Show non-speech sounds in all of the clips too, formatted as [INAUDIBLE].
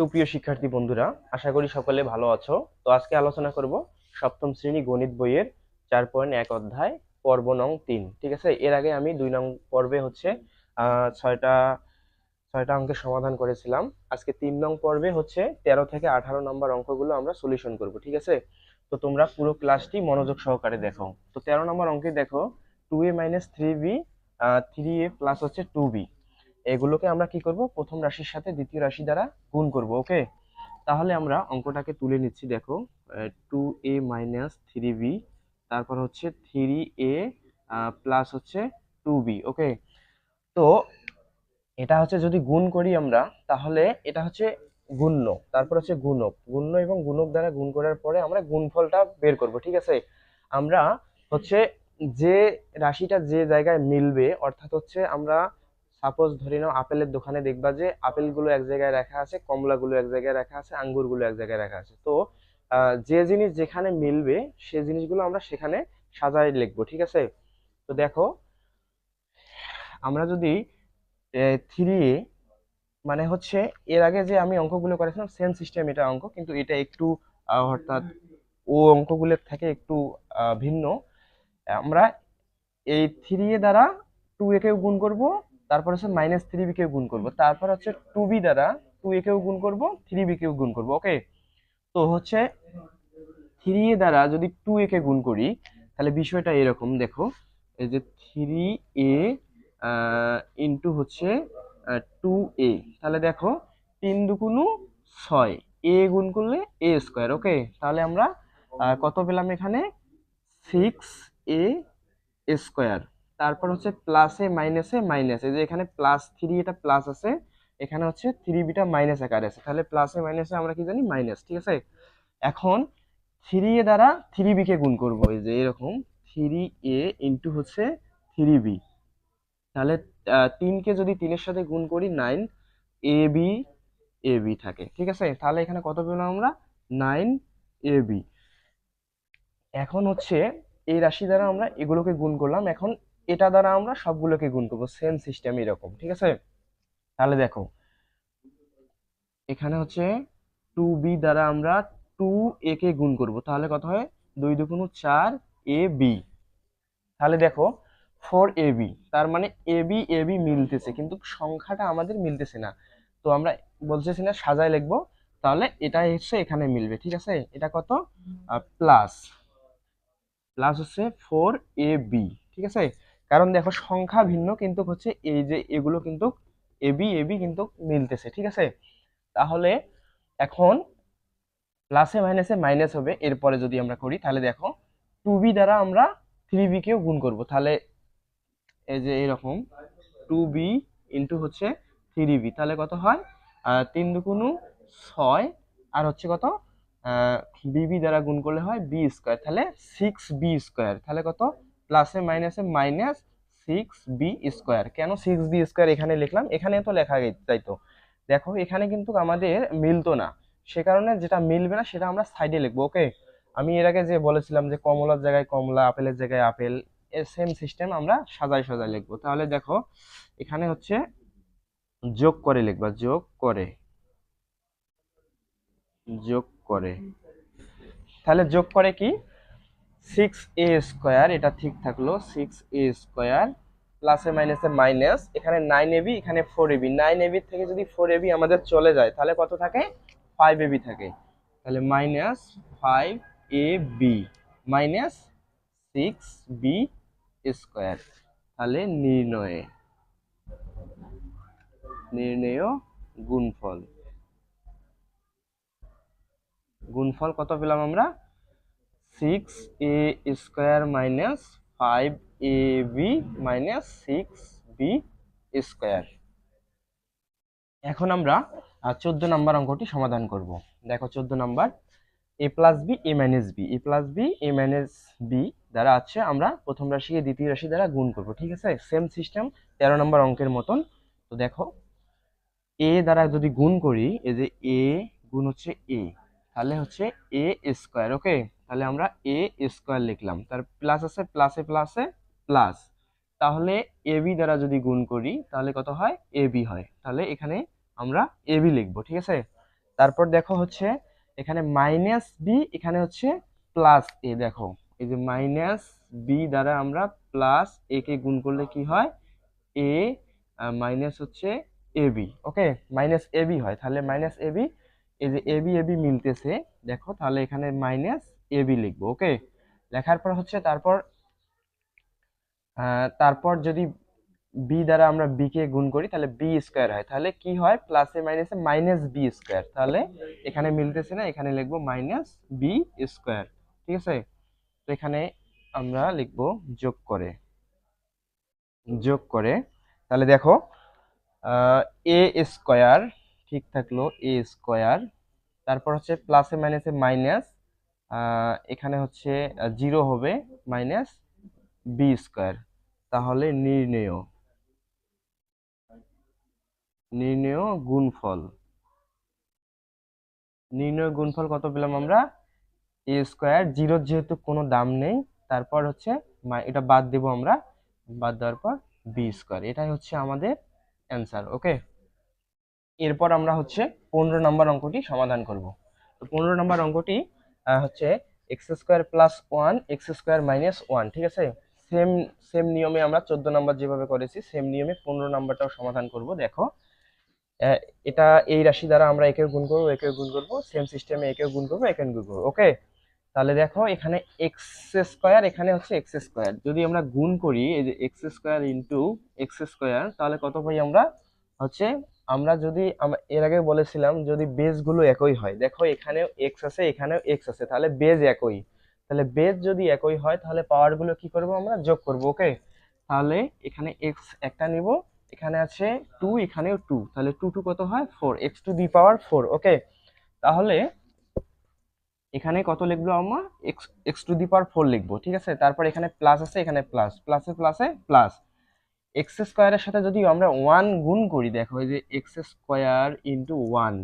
সুপ্রিয় শিক্ষার্থী বন্ধুরা, আশা করি সকলে ভালো আছো। তো আজকে আলোচনা করব সপ্তম শ্রেণি গণিত বইয়ের চার পয়েন্ট এক অধ্যায়, পর্ব নং তিন। ঠিক আছে? এর আগে আমি দুই নং পর্বে হচ্ছে ছয়টা ছয়টা অঙ্কের সমাধান করেছিলাম। আজকে তিন নং পর্বে হচ্ছে তেরো থেকে আঠারো নম্বর অঙ্কগুলো আমরা সলিউশন করব, ঠিক আছে? তো তোমরা পুরো ক্লাসটি মনোযোগ সহকারে দেখো। তো তেরো নম্বর অঙ্কে দেখো, two A minus three B three A plus হচ্ছে টু বি। এগুলোকে আমরা কি করব? প্রথম রাশির সাথে দ্বিতীয় রাশি দ্বারা গুণ করব, ওকে? তাহলে আমরা অঙ্কটাকে তুলে নিচ্ছি, দেখো। Two A minus three B তারপর হচ্ছে থ্রি এ প্লাস হচ্ছে টু বি ওকে? তো এটা হচ্ছে যদি গুণ করি আমরা, তাহলে এটা হচ্ছে গুণ্য, তারপর হচ্ছে গুণক। গুণ্য এবং গুণক দ্বারা গুণ করার পরে আমরা গুণফলটা বের করব, ঠিক আছে? আমরা হচ্ছে যে রাশিটা যে জায়গায় মিলবে, অর্থাৎ হচ্ছে আমরা সাপোজ ধরে নাও আপেলের দোকানে দেখবা যে আপেলগুলো এক জায়গায় রাখা আছে, কমলাগুলো এক জায়গায় রাখা আছে, আঙ্গুরগুলো এক জায়গায় রাখা আছে। তো যে জিনিস যেখানে মিলবে সে জিনিসগুলো আমরা সেখানে সাজায় লিখব, ঠিক আছে? তো দেখো, আমরা যদি থ্রি এ মানে হচ্ছে এর আগে যে আমি অঙ্কগুলো করেছিলাম সেম সিস্টেম এটা অঙ্ক, কিন্তু এটা একটু অর্থাৎ ও অঙ্কগুলোর থেকে একটু ভিন্ন। আমরা এই থ্রি এ দ্বারা টু এ কেও গুণ করব তারপর হচ্ছে মাইনাস থ্রি বি কেও গুণ করব। তারপর হচ্ছে টু বি দ্বারা টু এ কেও গুণ করব থ্রি বি কেও গুণ করব ওকে তো হচ্ছে থ্রি এ দ্বারা যদি টু এ কে গুণ করি, তাহলে বিষয়টা এরকম, দেখো। এই যে থ্রি এ ইন্টু হচ্ছে টু এ তাহলে দেখো, তিন দুগুণু ছয়। এ গুণ করলে এ স্কোয়ার ওকে তাহলে আমরা কত পেলাম এখানে? সিক্স এ স্কোয়ার তারপর হচ্ছে প্লাসে মাইনাসে মাইনাসে যে এখানে প্লাস থ্রি এটা প্লাস আছে, এখানে হচ্ছে থ্রি বিটা মাইনাস আকারে আছে। তাহলে প্লাসে মাইনাসে আমরা কি জানি? মাইনাস ঠিক আছে? এখন থ্রি এ দ্বারা থ্রি বিকে গুণ করব, এই যে এরকম থ্রি এ ইন্টু হচ্ছে থ্রি বি তাহলে তিনকে যদি তিনের সাথে গুণ করি nine A B A B থাকে, ঠিক আছে? তাহলে এখানে কত পেলাম আমরা? নাইন এ বি এখন হচ্ছে এই রাশি দ্বারা আমরা এগুলোকে গুণ করলাম। এখন এটা দ্বারা আমরা সবগুলোকে গুণ করব। সেম সিস্টেম এরকম ঠিক আছে? তাহলে দেখো এখানে হচ্ছে টু বি দ্বারা আমরা টু এ কে গুণ করব। তাহলে কত হয়? দুই দুগুণ চার এ বি তাহলে দেখো ফোর এ বি তার মানে এ বি এ বি মিলতেছে কিন্তু সংখ্যাটা আমাদের মিলতেছে না। তো আমরা বলতেছি না সাজায় লিখব তাহলে এটা হচ্ছে এখানে মিলবে ঠিক আছে? এটা কত? প্লাস প্লাস হচ্ছে ফোর এ বি ঠিক আছে? কারণ দেখো সংখ্যা ভিন্ন, কিন্তু হচ্ছে এই যে এগুলো কিন্তু এ, বি এ, বি কিন্তু মিলতেছে, ঠিক আছে? তাহলে এখন প্লাসে মাইনাসে মাইনাস হবে, এরপরে যদি আমরা করি, তাহলে দেখো টু বি দ্বারা আমরা থ্রি বি কেও গুণ করব। তাহলে এই যে এরকম টু বি ইন্টু হচ্ছে থ্রি বি তাহলে কত হয়? তিন দুগুণু ছয়, আর হচ্ছে কত? বিবি দ্বারা গুণ করলে হয় বি স্কোয়ার তাহলে সিক্স বি স্কোয়ার তাহলে কত? প্লাসে মাইনাসে মাইনাস সিক্স বি স্কোয়ার কেন সিক্স বি স্কোয়ার এখানে লিখলাম? এখানে তো লেখা যাইতো দেখো, এখানে কিন্তু আমাদের মিলতো না। সে কারণে যেটা মিলবে না, সেটা আমরা সাইডে লিখব ওকে আমি এর আগে যে বলেছিলাম যে কমলার জায়গায় কমলা, আপেলের জায়গায় আপেল সেম সিস্টেম আমরা সাজায় সাজায় লিখব। তাহলে দেখো, এখানে হচ্ছে যোগ করে লিখবা, যোগ করে যোগ করে। তাহলে যোগ করে কি? সিক্স এ স্কোয়ার এটা ঠিক থাকল সিক্স এ স্কোয়ার প্লাসে মাইনাসে মাইনাস এখানে নাইন এবি এখানে four A B nine A B থেকে যদি ফোর এবি আমাদের চলে যায়, তাহলে কত থাকে? ফাইভ এবি থাকে। তাহলে minus five A B minus six B square তাহলে নির্ণয়ে, নির্ণেয় গুণফল। গুণফল কত পেলাম আমরা? Six A square minus five A B minus six B square এখন আমরা চোদ্দ নম্বর অঙ্কটি সমাধান করব। দেখো, চোদ্দ number A plus B A minus B A plus B A minus B দ্বারা আছে আমরা প্রথম রাশিকে দ্বিতীয় রাশি দ্বারা গুণ করব, ঠিক আছে? সেম সিস্টেম তেরো নম্বর অঙ্কের মতন। তো দেখো এ দ্বারা যদি গুণ করি, এই যে এ গুণ হচ্ছে এ তাহলে হচ্ছে এ স্কোয়ার ওকে তাহলে আমরা এ স্কোয়ার লিখলাম। তার প্লাস আছে প্লাসে প্লাসে প্লাস তাহলে এ বি দ্বারা যদি গুণ করি, তাহলে কত হয়? এ বি হয়। তাহলে এখানে আমরা এ বি লিখব, ঠিক আছে? তারপর দেখো হচ্ছে, এখানে মাইনাস বি এখানে হচ্ছে প্লাস এ দেখো, এই যে মাইনাস বি দ্বারা আমরা প্লাস এ কে গুণ করলে কি হয়? এ মাইনাস হচ্ছে A B okay minus A B হয়। তাহলে মাইনাস এ বি এই যে এ বি মিলতেছে। দেখো, তাহলে এখানে মাইনাস এ বি লিখব ওকে লেখার পর হচ্ছে তারপর তারপর যদি বি দ্বারা আমরা বি কে গুণ করি, তাহলে বি স্কোয়ার হয়। তাহলে কি হয়? প্লাসে মাইনাসে মাইনাস বি স্কোয়ার তাহলে এখানে মিলতেছে না, এখানে লিখব মাইনাস বি স্কোয়ার ঠিক আছে? তো এখানে আমরা লিখব যোগ করে। যোগ করে, তাহলে দেখো এ স্কোয়ার ঠিক থাকল এ স্কোয়ার তারপর হচ্ছে প্লাসে মাইনাসে মাইনাস এখানে হচ্ছে জিরো হবে মাইনাস বি স্কোয়ার। তাহলে নির্ণেয়। নির্ণেয় গুণফল। নির্ণয় গুণফল কত পেলাম আমরা? এ স্কোয়ার জিরোর যেহেতু কোনো দাম নেই, তারপর হচ্ছে এটা বাদ দেবো আমরা। বাদ দেওয়ার পর বি স্কোয়ার। এটাই হচ্ছে আমাদের অ্যান্সার, ওকে? এরপর আমরা হচ্ছে পনেরো নম্বর অঙ্কটি সমাধান করব। তো পনেরো নম্বর অঙ্কটি হচ্ছে x square plus one, x square minus one, ঠিক আছে? সেম সেম নিয়মে আমরা চোদ্দ নম্বর যেভাবে করেছি, সেম নিয়মে পনেরো নম্বরটাও সমাধান করব, দেখো। এটা এই রাশি দ্বারা আমরা একে গুণ করব একে গুণ করব, সেম সিস্টেমে একে গুণ করব একে গুণ করব, ওকে? তাহলে দেখো, এখানে এক্স স্কোয়ার, এখানে হচ্ছে এক্স স্কোয়ার। যদি আমরা গুণ করি, এই যে x square into x square, তাহলে কত পাই আমরা? হচ্ছে আমরা যদি এর আগে বলেছিলাম যদি বেসগুলো একই হয়, দেখো এখানেও এক্স আছে, এখানেও এক্স আছে, তাহলে বেজ একই। তাহলে বেজ যদি একই হয়, তাহলে পাওয়ারগুলো কি করব আমরা? যোগ করব, ওকে? তাহলে এখানে এক্স একটা নিব, এখানে আছে টু এখানেও টু তাহলে টু টু কত হয়? Four x to the power four okay? তাহলে এখানে কত লিখব আমরা? X x to the power four লিখব, ঠিক আছে? তারপর এখানে প্লাস আছে, এখানে প্লাস প্লাসে প্লাসে প্লাস এক্স স্কোয়ারের সাথে যদি আমরা ওয়ান গুণ করি, দেখো এই যে এক্স স্কোয়ার ইন্টু ওয়ান,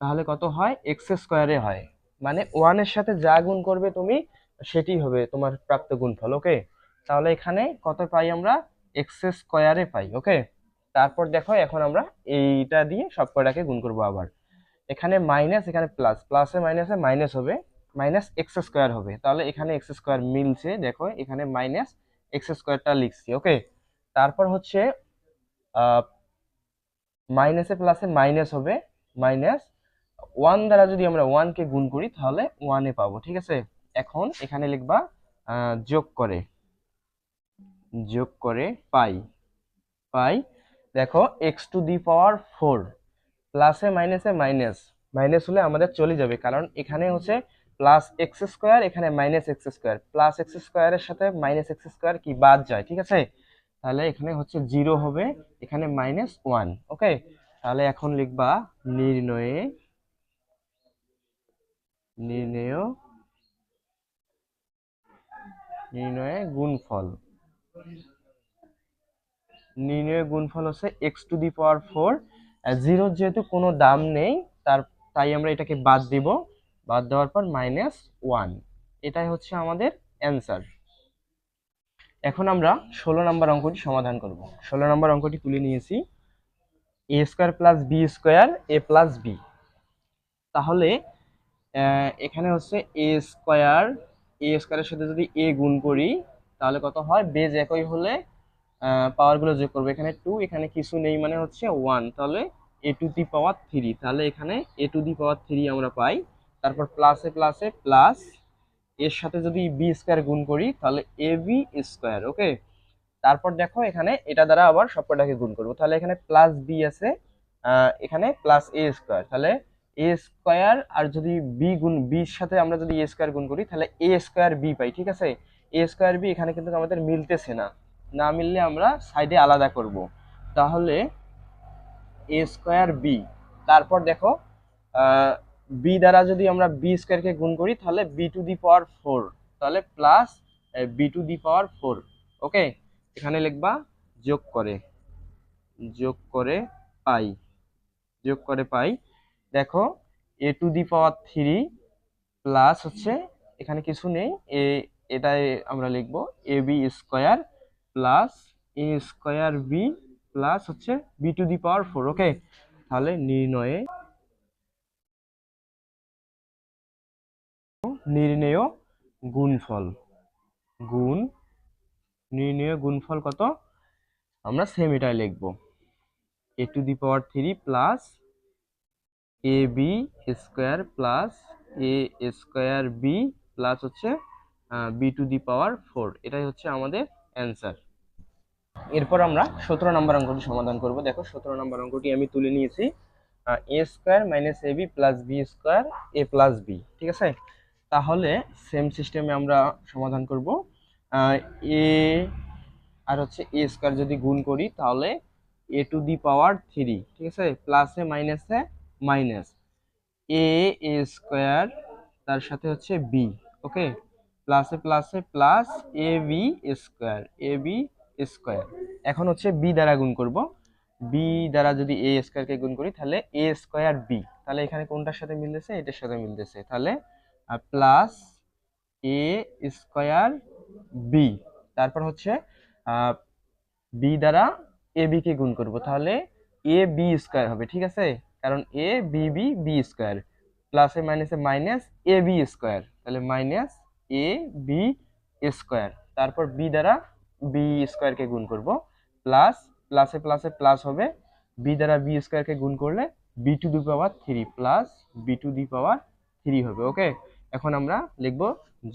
তাহলে কত হয়? এক্স স্কোয়ারে হয়। মানে ওয়ানের সাথে যা গুণ করবে তুমি, সেটি হবে তোমার প্রাপ্ত গুণফল, ওকে? তাহলে এখানে কত পাই আমরা? এক্স স্কোয়ারে পাই, ওকে? তারপর দেখো, এখন আমরা এইটা দিয়ে সব কয়টাকে গুণ করব আবার। এখানে মাইনাস এখানে প্লাস প্লাসে মাইনাসে মাইনাস হবে মাইনাস এক্স স্কোয়ার হবে। তাহলে এখানে এক্স স্কোয়ার মিলছে, দেখো, এখানে মাইনাস এক্স স্কোয়ারটা লিখছি, ওকে? তারপর হচ্ছে মাইনাসে প্লাসে মাইনাস হবে মাইনাস ওয়ান দ্বারা যদি আমরা ওয়ানকে গুণ করি, তাহলে ওয়ানে পাবো, ঠিক আছে? এখন এখানে লিখবা যোগ করে যোগ করে পাই পাই, দেখো x to the power four প্লাসে মাইনাসে মাইনাস মাইনাস হলে আমাদের চলে যাবে, কারণ এখানে হচ্ছে প্লাস এক্স স্কোয়ার এখানে minus x square plus x স্কোয়ারের সাথে মাইনাস এক্স স্কোয়ার কি বাদ যায়, ঠিক আছে? তাহলে এখানে হচ্ছে জিরো হবে, এখানে মাইনাস ওয়ান ওকে তাহলে এখন লিখবা নির্ণয়ে, নির্ণয়, নির্ণয়ে গুণফল। নির্ণয় গুণফল হচ্ছে x to the power four জিরোর যেহেতু কোনো দাম নেই, তার, তাই আমরা এটাকে বাদ দিব। বাদ দেওয়ার পর মাইনাস ওয়ান এটাই হচ্ছে আমাদের অ্যান্সার এখন আমরা ষোলো নম্বর অঙ্কটি সমাধান করব। ষোলো নম্বর অঙ্কটি তুলে নিয়েছি। A square plus b square, a plus b. তাহলে এখানে হচ্ছে এ স্কোয়ার, এ স্কোয়ারের সাথে যদি এ গুণ করি, তাহলে কত হয়? বেজ একই হলে পাওয়ারগুলো যোগ করব। এখানে টু এখানে কিছু নেই মানে হচ্ছে ওয়ান তাহলে এ টু দি পাওয়ার থ্রি তাহলে এখানে এ টু দি পাওয়ার থ্রি আমরা পাই। তারপর প্লাসে প্লাসে প্লাস এর সাথে যদি বি স্কোয়ার গুণ করি, তাহলে এ বি স্কোয়ার ওকে তারপর দেখো এখানে এটা দ্বারা আবার সবকটাকে গুণ করব। তাহলে এখানে প্লাস বি আছে এখানে প্লাস এ স্কোয়ার তাহলে এ স্কোয়ার আর যদি বি গুণ বির সাথে আমরা যদি এ স্কোয়ার গুণ করি, তাহলে এ স্কোয়ার বি পাই, ঠিক আছে? এ স্কোয়ার বি এখানে কিন্তু আমাদের মিলতেছে না। না মিললে আমরা সাইডে আলাদা করব। তাহলে এ স্কোয়ার বি তারপর দেখো বি দ্বারা যদি আমরা বি স্কোয়ারকে গুণ করি, তাহলে b to the power four তাহলে plus b to the power four okay এখানে লিখবা, যোগ করে যোগ করে পাই। যোগ করে পাই। দেখো a to the power three plus হচ্ছে, এখানে কিছু নেই। এ, এটাই আমরা লিখব a b square plus a square b plus হচ্ছে b to the power four okay তাহলে নির্ণয়ে নির্ণেয় গুণফল। গুণ, নির্ণেয় গুণফল কত? আমরা সেম এটাই লিখব। A to the power three plus a b square plus a square b plus হচ্ছে b to the power four এটাই হচ্ছে আমাদের অ্যান্সার এরপর আমরা সতেরো নম্বর অঙ্কটি সমাধান করব। দেখো, সতেরো নম্বর অঙ্কটি আমি তুলে নিয়েছি। A square minus a b plus b square a plus b ঠিক আছে? তাহলে সেম সিস্টেমে আমরা সমাধান করব। এ আর হচ্ছে এ স্কোয়ার যদি গুণ করি, তাহলে এ টু দি পাওয়ার থ্রি ঠিক আছে? প্লাসে মাইনাসে মাইনাস এ এ স্কোয়ার তার সাথে হচ্ছে বি ওকে প্লাসে প্লাসে plus a b square a b square এখন হচ্ছে বি দ্বারা গুণ করব। বি দ্বারা যদি এ স্কোয়ারকে গুণ করি, তাহলে এ স্কোয়ার বি তাহলে এখানে কোনটার সাথে মিলতেছে? এটার সাথে মিলতেছে। তাহলে প্লাস এ স্কোয়ার বি তারপর হচ্ছে বি দ্বারা এ বি কে গুণ করব। তাহলে এ বি স্কোয়ার হবে, ঠিক আছে? কারণ a b b b square প্লাসে মাইনাসে মাইনাস এ বি স্কোয়ার তাহলে মাইনাস এ বি স্কোয়ার তারপর বি দ্বারা বি স্কোয়ারকে গুণ করব। প্লাস প্লাসে প্লাসে প্লাস হবে বি দ্বারা বি স্কোয়ারকে গুণ করলে b to the power three plus b to the power three হবে ওকে এখন আমরা লিখব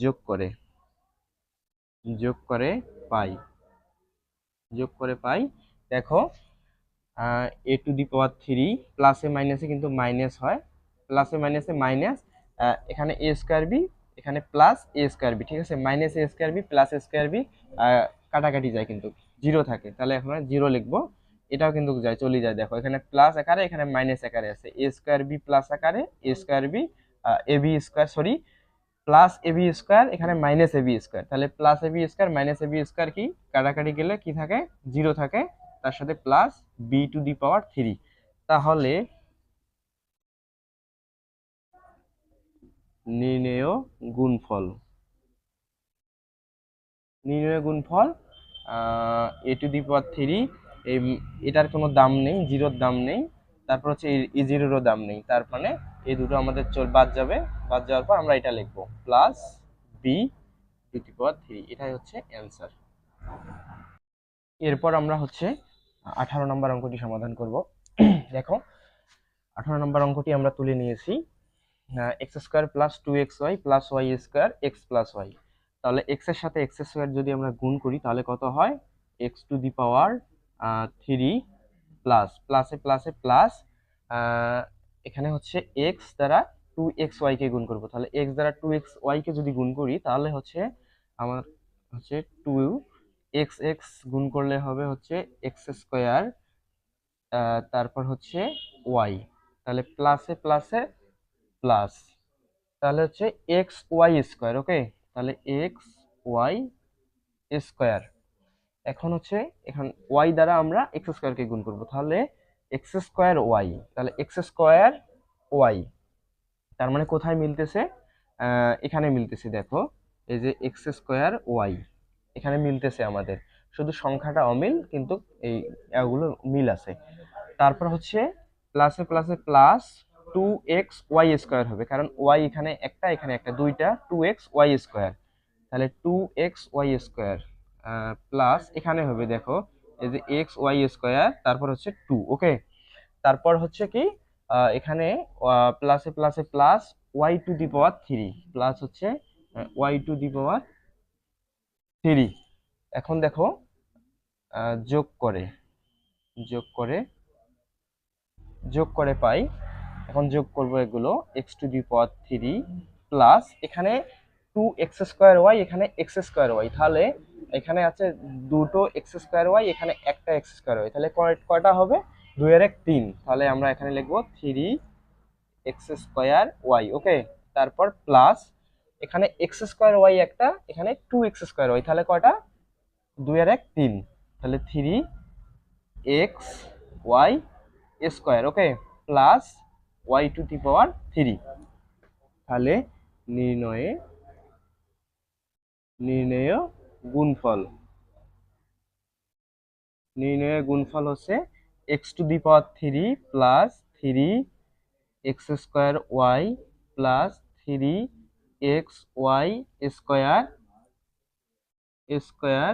যোগ করে যোগ করে পাই, যোগ করে পাই। দেখো a to the power three প্লাসে মাইনাসে কিন্তু মাইনাস হয়। প্লাসে মাইনাসে মাইনাস এখানে এ স্কোয়ার বি এখানে প্লাস এ স্কোয়ার বি ঠিক আছে? Minus a square b plus square b কাটাকাটি যায় কিন্তু জিরো থাকে। তাহলে এখন জিরো লিখব, এটাও কিন্তু যায়, চলে যায়। দেখো, এখানে প্লাস আকারে, এখানে মাইনাস আকারে আছে। এ স্কোয়ার বি প্লাস আকারে a square b a b square sorry plus a b square এখানে মাইনাস এ বি স্কোয়ার তাহলে plus a b square minus a b square কি? কাটাকাটি গেলে কি থাকে? জিরো থাকে। তার সাথে plus b to the power three তাহলে নির্ণেয় গুণফল। নির্ণয় গুণফল এ টু দি পাওয়ার থ্রি এটার কোনো দাম নেই জিরোর দাম নেই। তারপর হচ্ছে ই জিরোরও দাম নেই। তার মানে এই দুটো আমাদের চল, বাদ যাবে। বাদ যাওয়ার পর আমরা এটা লিখব। Plus b to the power three এটাই হচ্ছে অ্যান্সার এরপর আমরা হচ্ছে আঠারো নম্বর অঙ্কটি সমাধান করব। [CLEARS THROAT] দেখো, আঠারো নম্বর অঙ্কটি আমরা তুলে নিয়েছি। X square plus two x y plus y square x plus y তাহলে এক্সের সাথে এক্স স্কোয়ার যদি আমরা গুণ করি, তাহলে কত হয়? X to the power three plus প্লাসে প্লাসে প্লাস এখানে হচ্ছে এক্স দ্বারা টু এক্স ওয়াইকে গুণ করব। তাহলে এক্স দ্বারা টু এক্স ওয়াইকে যদি গুণ করি, তাহলে হচ্ছে আমার হচ্ছে টু এক্স এক্স গুণ করলে হবে হচ্ছে এক্স স্কোয়ার তারপর হচ্ছে ওয়াই তাহলে প্লাসে প্লাসে প্লাস তাহলে হচ্ছে এক্স ওয়াই স্কোয়ার ওকে তাহলে এক্স ওয়াই স্কোয়ার এখন হচ্ছে, এখন ওয়াই দ্বারা আমরা এক্স স্কোয়ারকে গুণ করব। তাহলে এক্স স্কোয়ার ওয়াই, তাহলে এক্স স্কোয়ার ওয়াই, তার মানে কোথায় মিলতেছে? এখানে মিলতেছে, দেখো, এই যে এক্স স্কোয়ার ওয়াই, এখানে মিলতেছে আমাদের। শুধু সংখ্যাটা অমিল, কিন্তু এই এগুলো মিল আছে। তারপর হচ্ছে প্লাসে প্লাসে plus two x y square হবে, কারণ ওয়াই এখানে একটা এখানে একটা, দুইটা টু এক্স ওয়াই স্কোয়ার তাহলে two x y square plus এখানে হবে, দেখো এই যে এক্স ওয়াই স্কোয়ার তারপর হচ্ছে টু ওকে তারপর হচ্ছে কি এখানে প্লাসে প্লাসে plus y to the power three plus হচ্ছে y to the power three এখন দেখো যোগ করে যোগ করে যোগ করে পাই। এখন যোগ করব এগুলো x to the power three plus এখানে টু এক্স স্কোয়ার ওয়াই এখানে এক্স স্কোয়ার ওয়াই তাহলে এখানে আছে দুটো এক্স স্কোয়ার ওয়াই এখানে একটা এক্স স্কোয়ার ওয়াই তাহলে কয়টা হবে? দুই আর এক তিন। তাহলে আমরা এখানে লিখব three x square y okay তারপর প্লাস এখানে এক্স স্কোয়ার ওয়াই একটা, এখানে টু এক্স স্কোয়ার ওয়াই তাহলে কয়টা? দুই আর এক তিন। তাহলে three x y square okay plus y to the power three তাহলে নির্ণয়ে, নির্ণয় গুণফল। নির্ণয়ের গুণফল হচ্ছে x to the power three plus three x square y plus three x y square square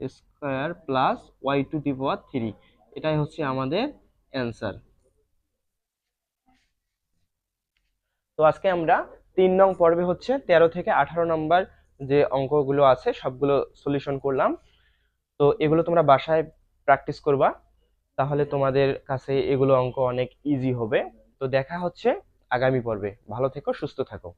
square plus y to the power three এটাই হচ্ছে আমাদের অ্যান্সার তো আজকে আমরা তিন নং পর্বে হচ্ছে তেরো থেকে আঠারো নম্বর যে অঙ্কগুলো আছে, সবগুলো সলিউশন করলাম। তো এগুলো তোমরা বাসায় প্র্যাকটিস করবা, তাহলে তোমাদের কাছে এগুলো অঙ্ক অনেক ইজি হবে। তো দেখা হচ্ছে আগামী পর্বে। ভালো থেকো, সুস্থ থাকো।